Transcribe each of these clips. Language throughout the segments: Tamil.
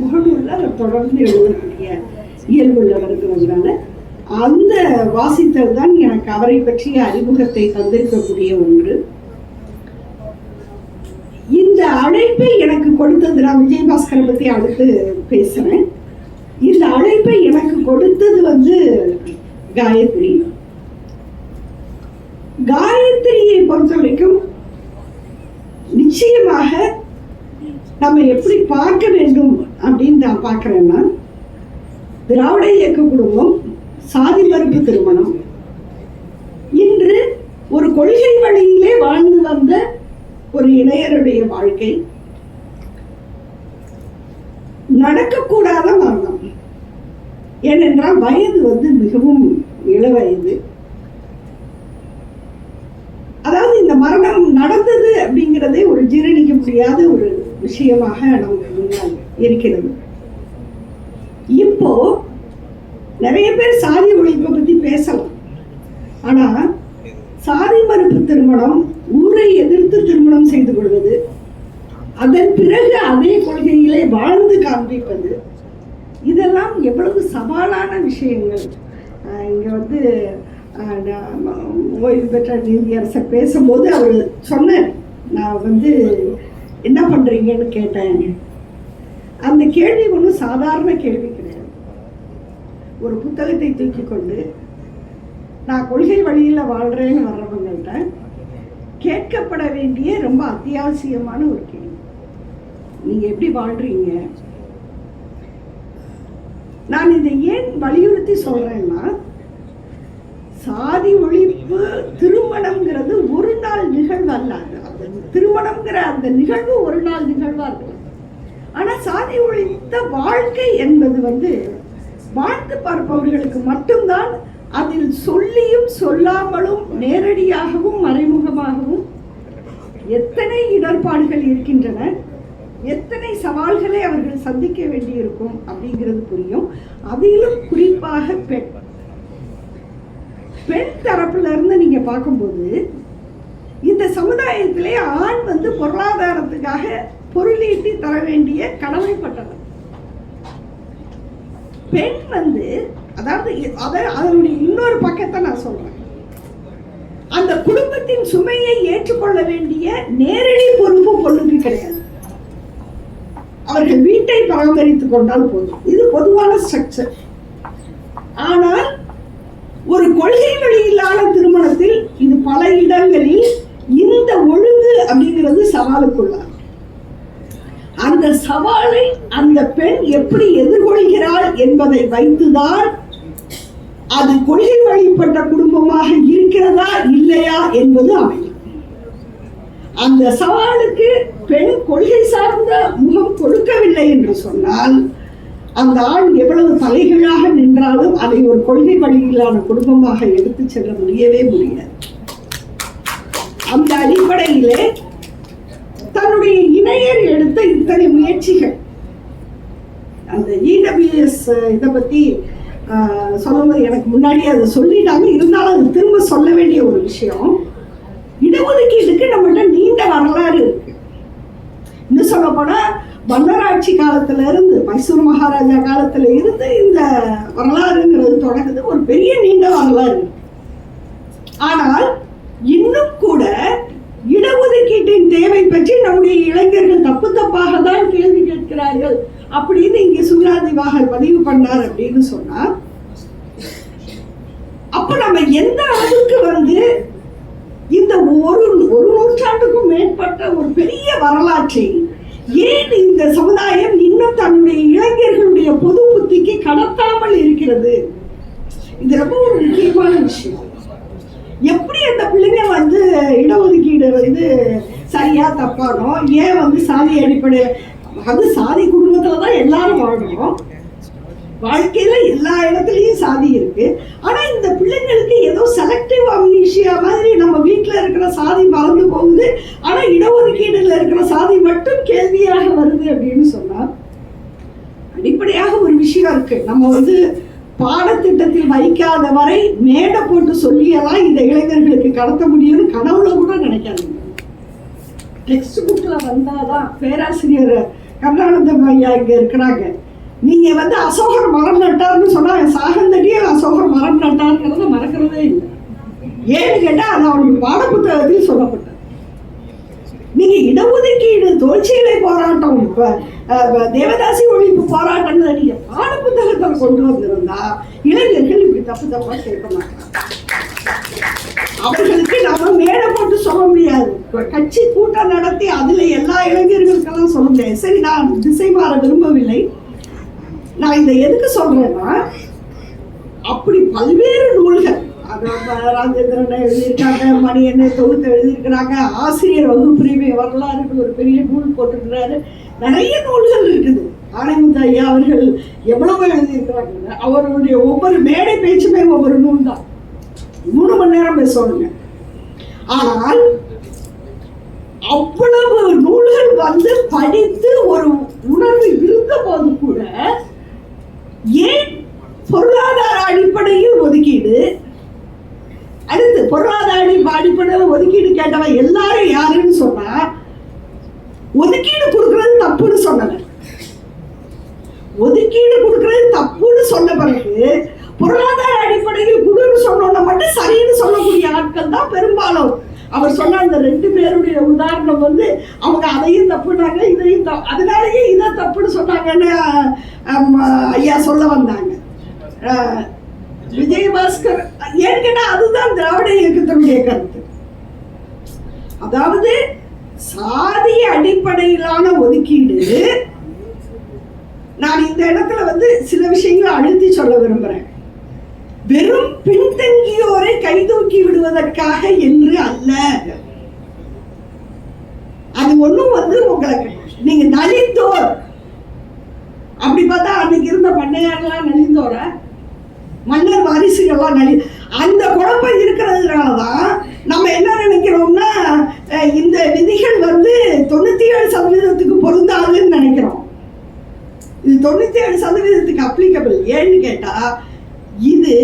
முகநூலில் அவர் தொடர்ந்து எழுதக்கூடிய இயல்புள்ளவர் இருக்கிறதுனால அந்த வாசித்தல் தான் எனக்கு அவரை பற்றிய அறிமுகத்தை தந்திருக்கக்கூடிய ஒன்று. இந்த அழைப்பை எனக்கு கொடுத்தது நான் விஜயபாஸ்கரை பற்றி அடுத்து பேசுகிறேன் இந்த அழைப்பை எனக்கு கொடுத்தது வந்து காயத்ரி. காயத்ரியை பொறுத்த வரைக்கும் நிச்சயமாக நம்ம எப்படி பார்க்க வேண்டும் அப்படின்னு நான் பார்க்குறேன்னா திராவிட இயக்க குடும்பம் சாதி மறுப்பு திருமணம் இன்று ஒரு கொள்கை வழியிலே வாழ்ந்து வந்த ஒரு இளையருடைய வாழ்க்கை நடக்கக்கூடாத மரணம். ஏனென்றால் வயது வந்து மிகவும் இளவயது. அதாவது இந்த மரணம் நடந்தது அப்படிங்கிறதே ஒரு ஜீரணிக்க முடியாத ஒரு விஷயமாக நமக்கு இருக்கிறது. இப்போ நிறைய பேர் சாதி ஒழிப்பை பத்தி பேசலாம். ஆனா சாதி மறுப்பு திருமணம் ஊரை எதிர்த்து திருமணம் செய்து கொள்வது அதன் பிறகு அதே கொள்கையிலே வாழ்ந்து காண்பிப்பது இதெல்லாம் எவ்வளவு சவாலான விஷயங்கள். இங்கே வந்து நான் ஓய்வு பெற்ற நீதியரசர் பேசும்போது அவர் சொன்னார். நான் வந்து என்ன பண்றீங்கன்னு கேட்டேன். அந்த கேள்வி ஒன்றும் சாதாரண கேள்வி கிடையாது. ஒரு புத்தகத்தை தூக்கி கொண்டு நான் கொள்கை வழியில் வாழ்கிறேன்னு வர்றவங்கள்ட்ட கேட்கப்பட வேண்டிய ரொம்ப அத்தியாவசியமான ஒரு கேள்வி. நீங்கள் எப்படி வாழ்கிறீங்க நான் இதை ஏன் வலியுறுத்தி சொல்கிறேன்னா சாதி ஒழிப்பு திருமணம்ங்கிறது ஒரு நாள் நிகழ்வு அல்ல அது அந்த திருமணம்ங்கிற அந்த நிகழ்வு ஒரு நாள் நிகழ்வா இருக்கலாம் ஆனா சாதி ஒழித்த வாழ்க்கை என்பது வந்து வாழ்ந்து பார்ப்பவர்களுக்கு மட்டும்தான் அதில் சொல்லியும் சொல்லாமலும் நேரடியாகவும் மறைமுகமாகவும் எத்தனை இடர்பாடுகள் இருக்கின்றன எத்தனை சவால்களை அவர்கள் சந்திக்க வேண்டியிருக்கும் அப்படிங்கிறது புரியும். அதிலும் குறிப்பாக பெண் பெண் தரப்புல இருந்து நீங்க பார்க்கும்போது இந்த சமுதாயத்திலே ஆண் வந்து பொருளாதாரத்துக்காக பொருளீட்டி தர வேண்டிய கடமைப்பட்டவர் பெண் வந்து அதாவது அதை அதனுடைய இன்னொரு பக்கத்தை நான் சொல்றேன். அந்த குடும்பத்தின் சுமையை ஏற்றுக்கொள்ள வேண்டிய நேரடி பொறுப்பு பொண்ணுக்கு கிடையாது. அவர்கள் வீட்டை பராமரித்துக் கொண்டால் போதும். இது பொதுவான ஸ்ட்ரக்சர். ஆனால் ஒரு கொள்கை வழியிலான திருமணத்தில் இது பல இடங்களில் இந்த ஒழுங்கு அப்படிங்கிறது சவாலுக்குள்ளார். அந்த சவாலை அந்த பெண் எப்படி எதிர்கொள்கிறாள் என்பதை வைத்துதான் அது கொள்கை வழிபட்ட குடும்பமாக இருக்கிறதா இல்லையா என்பது அமையும். அந்த சவாலுக்கு பெண் கொள்கை சார்ந்த முகம் கொடுக்கவில்லை என்று சொன்னால் அந்த ஆண் எவ்வளவு தலைகளாக நின்றாலும் அதை ஒரு கொள்கை வழியிலான குடும்பமாக எடுத்து செல்ல முடியவே முடியாது. அந்த அடிப்படையிலே தன்னுடைய இணையர் எடுத்த இத்தனை முயற்சிகள். அந்த இடபிள்யூஎஸ் இதை பத்தி சொல்லும்போது எனக்கு முன்னாடி அதை சொல்லிட்டாங்க. இருந்தாலும் அது திரும்ப சொல்ல வேண்டிய ஒரு விஷயம். இடஒதுக்கீட்டுக்கு நம்மகிட்ட நீண்ட வரலாறு இருக்கு. இன்னும் சொல்ல போனா மன்னராட்சி காலத்துல இருந்து மைசூர் மகாராஜா காலத்துல இருந்து இந்த வரலாறுங்கிறது தொடங்குது. ஒரு பெரிய நீண்ட வரலாறு. ஆனால் இன்னும் கூட இடஒதுக்கீட்டின் தேவை பற்றி நம்முடைய இளைஞர்கள் தப்பு தப்பாக தான் கேள்வி கேட்கிறார்கள் அப்படின்னு இங்கே சுகாதிவாகர் பதிவு பண்ணார் அப்படின்னு சொன்னா அப்ப நம்ம எந்த அளவுக்கு வந்து இந்த ஒரு ஒரு நூற்றாண்டுக்கும் மேற்பட்ட ஒரு பெரிய வரலாற்றை ஏன் இந்த சமுதாயம் இன்னும் தன்னுடைய இளைஞர்களுடைய பொது புத்திக்கு கடத்தாமல் இருக்கிறது? இது ரொம்ப ஒரு முக்கியமான விஷயம். எப்படி அந்த பிள்ளைங்க வந்து இடஒதுக்கீடு வந்து சரியா தப்பானோ ஏன் வந்து சாதி அடிப்படை அது சாதி குடும்பத்துல தான் எல்லாரும் வாழணும். வாழ்க்கையில எல்லா இடத்துலயும் சாதி இருக்கு. ஆனா இந்த பிள்ளைங்களுக்கு ஏதோ செலக்டிவ் அம்னீஷியா மாதிரி நம்ம வீட்டுல இருக்கிற சாதி மறந்து போகுது. ஆனா இடஒதுக்கீடுல இருக்கிற சாதி மட்டும் கேள்வியாக வருது அப்படின்னு சொன்னா அடிப்படையாக ஒரு விஷயம் இருக்கு. நம்ம வந்து பாடத்திட்டத்தில் வைக்காத வரை மேடை போட்டு சொல்லியெல்லாம் இந்த இளைஞர்களுக்கு கடத்த முடியும்னு கனவுல கூட நினைக்காதீங்க. டெக்ஸ்ட் புக்ல வந்தாதான் பேராசிரியர் கருணானந்தம் ஐயா இங்க இருக்கிறாங்க. நீங்க வந்து அசோகர் மரம் நட்டார்னு சொன்னா சாகந்தடியே அசோகர் மரம் நட்டாருங்கிறத மறக்கிறதே இல்லை. ஏன்னு கேட்டா அது அவனுக்கு பாடப்புத்தகத்தில் சொல்லப்பட்டது. நீங்க இடஒதுக்கீடு தொழிற்சிகளை போராட்டம் தேவதாசி ஒழிப்பு போராட்டங்களை நீங்க பாடப்புத்தகத்தில் கொண்டு வந்திருந்தா இளைஞர்கள் இப்படி தப்பு தப்பா கேட்க மாட்டாங்க. அவர்களுக்கு நம்ம மேடை போட்டு சொல்ல முடியாது. கட்சி கூட்டம் நடத்தி அதுல எல்லா இளைஞர்களுக்கெல்லாம் சொல்ல முடியாது. சரி நான் திசை மாற விரும்பவில்லை. நான் இதை எதுக்கு சொல்றேன்னா அப்படி பல்வேறு நூல்கள் ராஜேந்திரனை எழுதியிருக்காங்க? மணியனை தொகுத்து எழுதியிருக்கிறாங்க? ஆசிரியர் வகுப்புரிமை வரலாறுன்னு ஒரு பெரிய நூல் போட்டிருக்கிறாரு. நிறைய நூல்கள் இருக்குது. ஆனந்த ஐயா அவர்கள் எவ்வளவு எழுதியிருக்கிறாங்க. அவருடைய ஒவ்வொரு மேடை பேச்சுமே ஒவ்வொரு நூல் தான் மூணு மணி நேரம் பேசுவாங்க ஆனால் அவ்வளவு நூல்கள் வந்து படித்து ஒரு உணர்வு இருந்த போது கூட ஏன் பொருளாதார அடிப்படையில் ஒதுக்கீடு அடுத்து பொருளாதார அடிப்படையில் ஒதுக்கீடு கேட்டவன் எல்லாரும் யாருன்னு சொன்னா ஒதுக்கீடு கொடுக்கறது தப்புன்னு சொல்லல ஒதுக்கீடு கொடுக்கறது தப்புன்னு சொன்ன பிறகு பொருளாதார அடிப்படையில் குடுன்னு சொன்னோம்னா மட்டும் சரின்னு சொல்லக்கூடிய ஆட்கள் தான் பெரும்பாலும். அவர் சொன்ன அந்த ரெண்டு பேருடைய உதாரணம் வந்து அவங்க அதையும் தப்புனாங்க இதையும் தப்பு அதனாலயே இதை தப்புன்னு சொன்னாங்கன்னு ஐயா சொல்ல வந்தாங்க. விஜயபாஸ்கர் ஏன்னு அதுதான் திராவிட இயக்கத்தினுடைய கருத்து. அதாவது சாதி அடிப்படையிலான ஒதுக்கீடு நான் இந்த இடத்துல வந்து சில விஷயங்களை அழுத்தி சொல்ல விரும்புறேன். வெறும் பின்தங்கியோரை கைதூக்கி விடுவதற்காக என்று அல்ல. அது ஒண்ணும் வந்து உங்களுக்கு நீங்க நலிந்தோர். அப்படி பார்த்தா அன்னைக்கு இருந்த பண்ணையாரெல்லாம் நலிந்தோரை? மன்னர் வாரிசுகள்லாம் நடி அந்த குழப்பம் இருக்கிறதுனாலதான் நம்ம என்ன நினைக்கிறோம்னா இந்த விதிகள் வந்து தொண்ணூத்தி ஏழு சதவீதத்துக்கு பொருந்தாதுன்னு நினைக்கிறோம். இது தொண்ணூத்தி ஏழு சதவீதத்துக்கு அப்ளிகபிள் ஏன்னு கேட்டா இது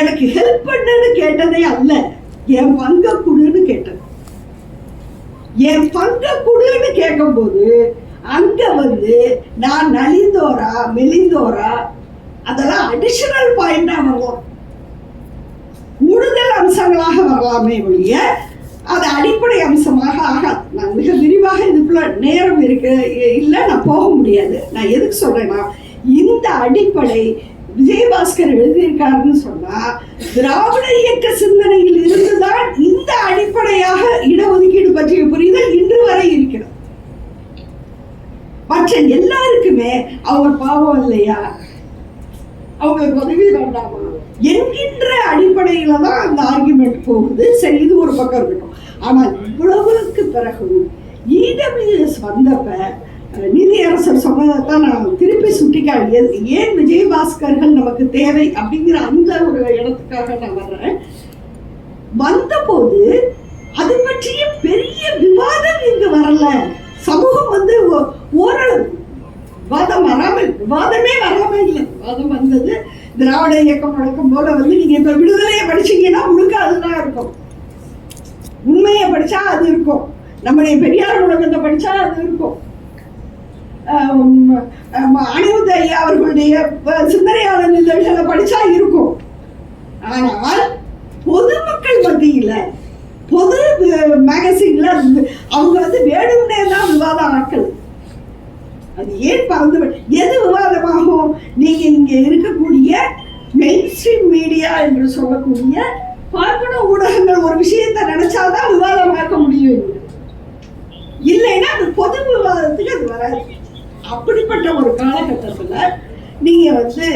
எனக்கு ஹெல்ப் பண்ணுன்னு கேட்டதே அல்ல என் பங்க குடுன்னு கேட்டது. என் பங்க குடுன்னு கேட்கும்போது அங்க வந்து நான் நலிந்தோரா மெலிந்தோரா அதெல்லாம் அடிஷனல் பாயிண்டாக வரலாம் கூடுதல் அம்சங்களாக வரலாமே ஒழிய அது அடிப்படை அம்சமாக ஆகாது. நான் மிக விரிவாக இதுக்குள்ள நேரம் இருக்கு. இல்லை நான் போக முடியாது. நான் எதுக்கு சொல்றேன்னா இந்த அடிப்படை விஜயபாஸ்கர் எழுதியிருக்காருன்னு சொன்னா திராவிட இயக்க சிந்தனையில் இருந்துதான் இந்த அடிப்படையாக இடஒதுக்கீடு பற்றிய புரிதல் இன்று வரை இருக்கிறது. மற்ற எல்லாருக்குமே அவர் பாவம் இல்லையா? அவங்களுக்கு உதவி வேண்டாமா. என்கின்ற அடிப்படையில தான் அந்த ஆர்குமெண்ட் போகுது. சரி இது ஒரு பக்கம் இருக்கட்டும். ஆனால் இவ்வளவுக்கு பிறகும் இடபிள்யூஎஸ் வந்தப்ப அஹ், நீதியரசர் சொன்னதைத்தான் நான் திருப்பி சுட்டிக்காட்டி ஏன் விஜயபாஸ்கர்கள் நமக்கு தேவை அப்படிங்கிற அந்த ஒரு இடத்துக்காக நான் வர்றேன். வந்தபோது அது பற்றிய பெரிய விவாதம் இங்கு வரல. சமூகம் வந்து ஓரளவு வாதம் வராமல் வாதமே வராமல் இல்லை. வாதம் வந்தது. திராவிட இயக்கம் வழக்கம் போல வந்து நீங்க இப்ப விடுதலையை படிச்சீங்கன்னா முழுக்க அதுதான் இருக்கும். உண்மையை படிச்சா அது இருக்கும். நம்முடைய பெரியார் உலகத்தை படிச்சா அது இருக்கும். ஆம், அனிருத்த ஐயா அவர்களுடைய அஹ், சிந்தனையாளர் இதழ்களை படிச்சா இருக்கும். ஆனால் பொதுமக்கள் மத்தியில பொது மேகசின்ல அவங்க வந்து வேணும்னே தான் விவாதம் ஆட்கள். அது ஏன் பறந்து எது விவாதமாகும்? நீங்க இங்க இருக்கக்கூடிய மெயின் ஸ்ட்ரீம் மீடியா என்று சொல்லக்கூடிய பார்ப்பன ஊடகங்கள் ஒரு விஷயத்தை நினைச்சாதான் விவாதமாக்க முடியும். இல்லைன்னா அது பொது விவாதத்துக்கு அது வராது. அப்படிப்பட்ட ஒரு காலகட்டத்துல நீங்க வந்து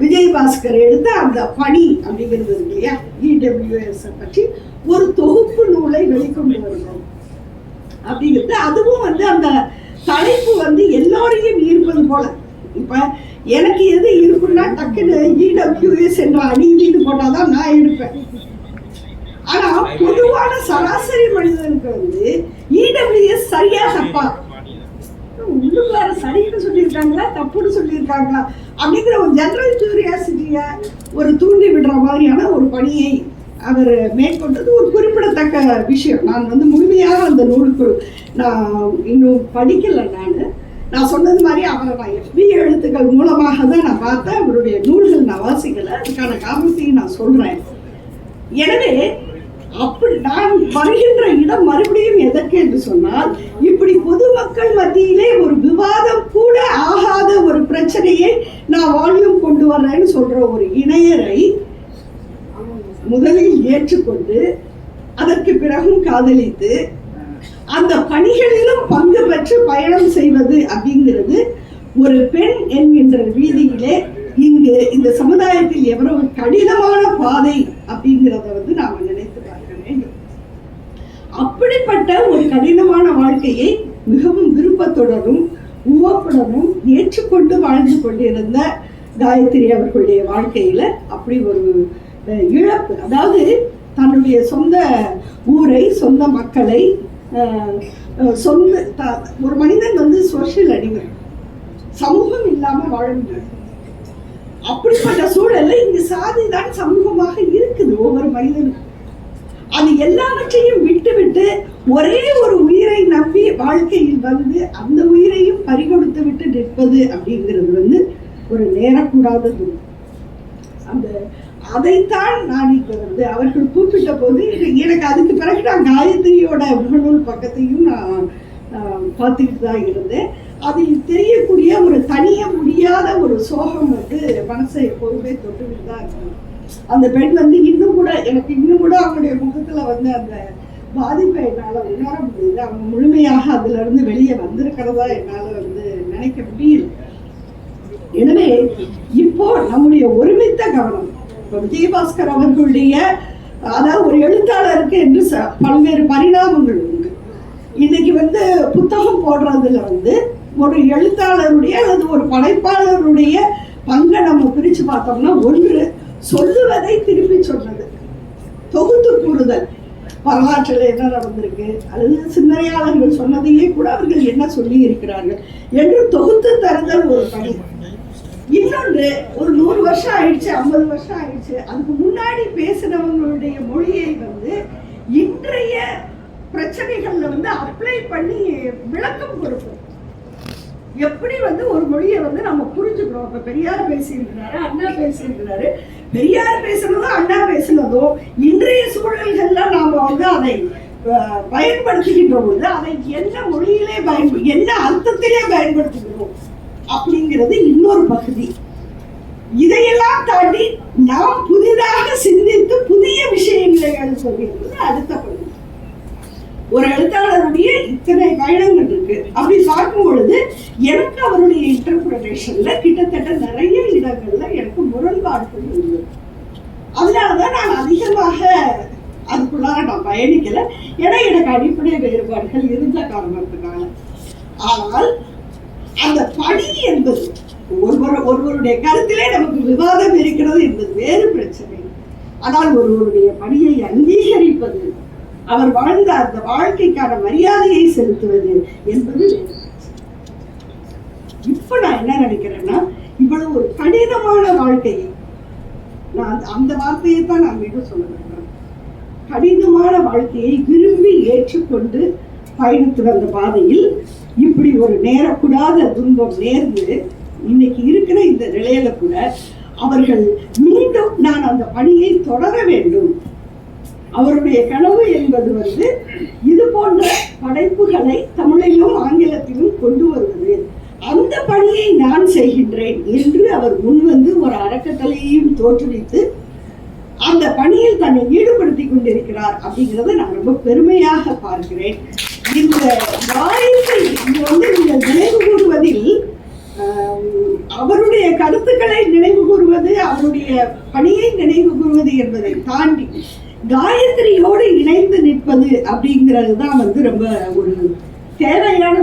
விஜய் பாஸ்கர் எடுத்த அந்த பணி அப்படிங்கிறது இருக்கு இல்லையா? இடபிள்யூஎஸ் பற்றி ஒரு தொகுப்பு நூலை வெளிக்கொண்டு வருகிறோம். அப்படிங்கிறது அதுவும் வந்து அந்த தலைப்பு வந்து எல்லோரையும் ஈர்ப்பது போல. இப்ப எனக்கு எது இருக்குன்னா டக்குன்னு இடபிள்யூஎஸ் என்ற போட்டால் போட்டாதான் நான் இருப்பேன் ஆனா பொதுவான சராசரி மனிதனுக்கு வந்து இடபிள்யூஎஸ் சரியா தப்பா? உள்ளுக்கார சரின்னு சொல்லியிருக்காங்களா? தப்புன்னு சொல்லியிருக்காங்களா? அப்படிங்கிற ஒரு ஜெனரல் கியூரியாசிட்டிய ஒரு தூண்டி விடுற மாதிரியான ஒரு பணியை அவர் மேற்கொண்டது ஒரு குறிப்பிடத்தக்க விஷயம். நான் வந்து முழுமையாக அந்த நூலுக்கு நான் இன்னும் படிக்கலை நான். நான் சொன்னது மாதிரி அவரை நான் எஃபி எழுத்துக்கள் மூலமாக தான் நான் பார்த்தேன். அவருடைய நூல்கள் நான் வாசிக்கலை. அதுக்கான காரணத்தையும் நான் சொல்கிறேன் எனவே அப்படி நான் வருகின்ற இடம் மறுபடியும் எதற்கு என்று சொன்னால் இப்படி பொதுமக்கள் மத்தியிலே ஒரு விவாதம் கூட ஆகாத ஒரு பிரச்சனையை நான் வால்யூம் கொண்டு வர்றேன்னு சொல்ற ஒரு இணையரை முதலில் ஏற்றுக்கொண்டு அதற்கு பிறகும் காதலித்து அந்த பணிகளிலும் பங்கு பெற்று பயணம் செய்வது அப்படிங்கிறது ஒரு பெண் என்கின்ற ரீதியிலே இங்கு இந்த சமுதாயத்தில் எவ்வளவு கடினமான பாதை அப்படிங்கிறத வந்து நாம் நினைத்து பார்க்க வேண்டும். அப்படிப்பட்ட ஒரு கடினமான வாழ்க்கையை மிகவும் விருப்பத்துடனும் உவப்புடனும் ஏற்றுக்கொண்டு வாழ்ந்து கொண்டிருந்த காயத்ரி அவர்களுடைய வாழ்க்கையில அப்படி ஒரு அதாவது தன்னுடைய சொந்த ஊரை சொந்த மக்களை சொந்த த- ஒரு மனிதன் வந்து சோஷியல் அடிமை. சமூகம் இல்லாம வாழ முடியாது அப்படிப்பட்ட சூழல்ல இங்கு சாதி தான் சமூகமாக இருக்குது ஒவ்வொரு மனிதனும். அது எல்லாவற்றையும் விட்டு விட்டு ஒரே ஒரு உயிரை நம்பி வாழ்க்கையில் வந்து அந்த உயிரையும் பறிகொடுத்து விட்டு நிற்பது அப்படிங்கிறது வந்து ஒரு நேரக்கூடாதது. அந்த அதைத்தான் நான் இப்போ வந்து அவர்கள் கூப்பிட்ட போது எனக்கு அதுக்கு பிறகு நான் காயத்ரியோட முகநூல் பக்கத்தையும் நான் பார்த்துக்கிட்டு தான் இருந்தேன். அதில் தெரியக்கூடிய ஒரு தனிய முடியாத ஒரு சோகம் வந்து மனசை எப்போதுமே தொட்டுக்கிட்டு தான் இருக்கும் அந்த பெண் வந்து இன்னும் கூட எனக்கு இன்னும் கூட அவங்களுடைய முகத்துல வந்து அந்த பாதிப்பை என்னால் உணர முடியுது அவங்க முழுமையாக அதிலிருந்து வெளியே வந்திருக்கிறதா என்னால் வந்து நினைக்க முடியல. எனவே இப்போ நம்முடைய ஒருமித்த கவனம் விஜயபாஸ்கர் அவர்களுடைய அதாவது ஒரு எழுத்தாளருக்கு என்று ச- பல்வேறு பரிணாமங்கள் உண்டு. இன்னைக்கு வந்து புத்தகம் போடுறதுல வந்து ஒரு எழுத்தாளருடைய அல்லது ஒரு படைப்பாளருடைய பங்கை நம்ம பிரித்து பார்த்தோம்னா ஒன்று சொல்லுவதை திருப்பி சொல்றது. தொகுத்து கூறுதல். வரலாற்றில் என்ன நடந்திருக்கு? அல்லது சிந்தனையாளர்கள் சொன்னதையே கூட அவர்கள் என்ன சொல்லி இருக்கிறார்கள் என்று தொகுத்து தருதல் ஒரு பணி. இன்னொன்று ஒரு நூறு வருஷம் ஆயிடுச்சு ஐம்பது வருஷம் ஆயிடுச்சு. அதுக்கு முன்னாடி பேசினவங்களுடைய மொழியை வந்து இன்றைய பிரச்சனைகள்ல வந்து அப்ளை பண்ணி விளக்கம் கொடுப்போம் எப்படி வந்து ஒரு மொழியை வந்து நம்ம புரிஞ்சுக்கிறோம் இப்போ பெரியார் பேசியிருக்கிறாரு அண்ணா பேசியிருக்கிறாரு. பெரியார் பேசுனதோ அண்ணா பேசுனதோ இன்றைய சூழல்கள்ல நாம வந்து அதை பயன்படுத்துகின்ற பொழுது அதை என்ன மொழியிலே பயன்படு என்ன அர்த்தத்திலே பயன்படுத்துகிறோம் அப்படிங்கிறது இன்னொரு பகுதி. இதையெல்லாம் தாண்டி நாம் புதிதாக சிந்தித்து புதிய விஷயங்களை சொல்லியிருப்பது அடுத்த பகுதி. ஒரு எழுத்தாளருடைய இத்தனை பயணங்கள் இருக்கு. அப்படி பார்க்கும் பொழுது எனக்கு அவருடைய இன்டர்பிரேஷன்ல கிட்டத்தட்ட நிறைய இடங்கள்ல எனக்கு முரண்பாடுகள் இருந்தது. அதனாலதான் நான் அதிகமாக அதுக்குள்ளார நான் பயணிக்கல. ஏன்னா எனக்கு அடிப்படை வேறுபாடுகள் இருந்த காரணத்துக்காக ஆனால் அந்த பணி என்பது ஒருவர் ஒருவருடைய கருத்திலே நமக்கு விவாதம் இருக்கிறது என்பது வேறு பிரச்சனை. ஆனால் ஒருவருடைய பணியை அங்கீகரிப்பது அவர் வாழ்ந்த அந்த வாழ்க்கைக்கான மரியாதையை செலுத்துவது என்பது வேறு இப்ப நான் என்ன நினைக்கிறேன்னா இவ்வளவு ஒரு கடினமான வாழ்க்கையை நான் அந்த- அந்த வார்த்தையை தான் நான் மீண்டும் சொல்ல விரும்புகிறேன் கடினமான வாழ்க்கையை விரும்பி ஏற்றுக்கொண்டு பயணித்து வந்த பாதையில் இப்படி ஒரு நேரக்கூடாத துன்பம் நேர்ந்து இன்னைக்கு இருக்கிற இந்த நிலையில கூட அவர்கள் மீண்டும் நான் அந்த பணியை தொடர வேண்டும். அவருடைய கனவு என்பது வந்து இது போன்ற படைப்புகளை தமிழிலும் ஆங்கிலத்திலும் கொண்டு வருவது. அந்த பணியை நான் செய்கின்றேன் என்று அவர் முன்வந்து ஒரு அறக்கட்டளையையும் தோற்றுவித்து அந்த பணியில் தன்னை ஈடுபடுத்திக் கொண்டிருக்கிறார் அப்படிங்கிறத நான் ரொம்ப பெருமையாக பார்க்கிறேன். இந்த வாய்ப்பை இது வந்து நீங்கள் நினைவு கூறுவதில் அவருடைய கருத்துக்களை நினைவு கூறுவது அவருடைய பணியை நினைவு கூறுவது என்பதை தாண்டி காயத்ரியோடு இணைந்து நிற்பது அப்படிங்கிறது தான் வந்து ரொம்ப ஒரு தேவையான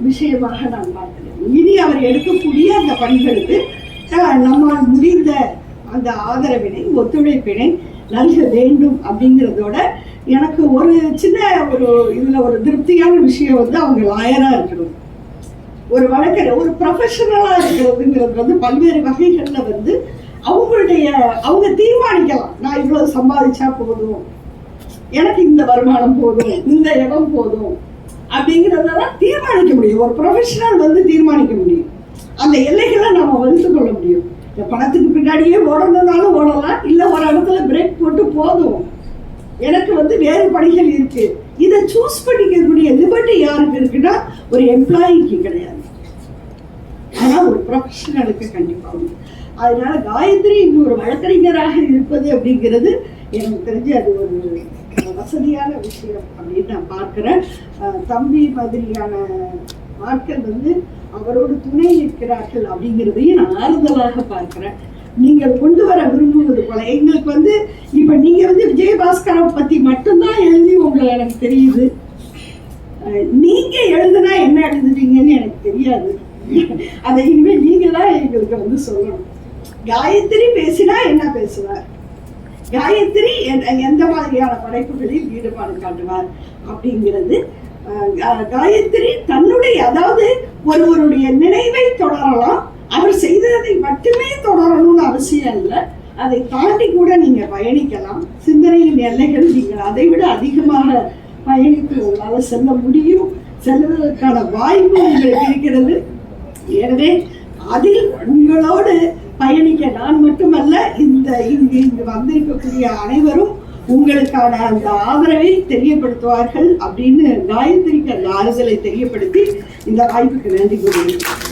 விஷயமாக நான் பார்க்கிறேன். இனி அவர் எடுக்கக்கூடிய அந்த பணிகளுக்கு நம்மால் முடிந்த அந்த ஆதரவினை ஒத்துழைப்பினை நல்க வேண்டும் அப்படிங்கிறதோட எனக்கு ஒரு சின்ன ஒரு இதில் ஒரு திருப்தியான விஷயம் வந்து அவங்க லாயராக இருக்கணும். ஒரு வழக்கர் ஒரு ப்ரொஃபஷனலாக இருக்கிறதுங்கிறது வந்து பல்வேறு வகைகளில் வந்து அவங்களுடைய அவங்க தீர்மானிக்கலாம். நான் இவ்வளோ சம்பாதிச்சா போதும். எனக்கு இந்த வருமானம் போதும். இந்த இடம் போதும். அப்படிங்கிறதெல்லாம் தீர்மானிக்க முடியும். ஒரு ப்ரொஃபஷனல் வந்து தீர்மானிக்க முடியும். அந்த எல்லைகளை நம்ம வகுத்து கொள்ள முடியும். இந்த பணத்துக்கு பின்னாடியே ஓடணும்னாலும் ஓடலாம். இல்லை ஒரு இடத்துல பிரேக் போட்டு போதும். எனக்கு வந்து வேறு பணிகள் இருக்கு. இதை சூஸ் பண்ணிக்கக்கூடிய லிபர்ட்டி யாருக்கு இருக்குன்னா ஒரு எம்ப்ளாயிக்கு கிடையாது. ஆனா ஒரு ப்ரொஃபஷனலுக்கு கண்டிப்பாக உண்டு. அதனால காயத்ரி இங்கு ஒரு வழக்கறிஞராக இருப்பது அப்படிங்கிறது எனக்கு தெரிஞ்சு அது ஒரு வசதியான விஷயம் அப்படின்னு நான் பார்க்குறேன். தம்பி மாதிரியான ஆட்கள் வந்து அவரோடு துணை நிற்கிறார்கள் அப்படிங்கிறதையும் நான் ஆறுதலாக பார்க்குறேன். நீங்கள் கொண்டு வர விரும்புவது போல. எங்களுக்கு வந்து இப்ப நீங்க வந்து விஜயபாஸ்கரை பத்தி மட்டும்தான் எழுதி உங்களை எனக்கு தெரியுது. நீங்கள் நீங்க எழுதுனா என்ன எழுதுறீங்கன்னு எனக்கு தெரியாது. அதை இனிமேல் நீங்க தான் எங்களுக்கு வந்து சொல்லணும். காயத்ரி பேசினா என்ன பேசுவார்? காயத்ரி எந்த- எந்த மாதிரியான படைப்புகளில் ஈடுபாடு காட்டுவார் அப்படிங்கிறது காயத்ரி தன்னுடைய அதாவது ஒருவருடைய நினைவை தொடரலாம். அவர் செய்ததை மட்டுமே தொடரணும். அவசியம் இல்லை. அதை தாண்டி கூட நீங்க பயணிக்கலாம். சிந்தனையின் எல்லைகள் நீங்கள் அதை விட அதிகமாக பயணித்து உங்களால் செல்ல முடியும். செல்வதற்கான வாய்ப்பு உங்களுக்கு இருக்கிறது. எனவே அதில் உங்களோடு பயணிக்க நான் மட்டுமல்ல இந்த இங்கு இங்கு வந்திருக்கக்கூடிய அனைவரும் உங்களுக்கான அந்த ஆதரவை தெரியப்படுத்துவார்கள் அப்படின்னு காயத்ரிக்கு அந்த ஆறுதலை தெரியப்படுத்தி இந்த வாய்ப்புக்கு நன்றி கூறுகிறேன்.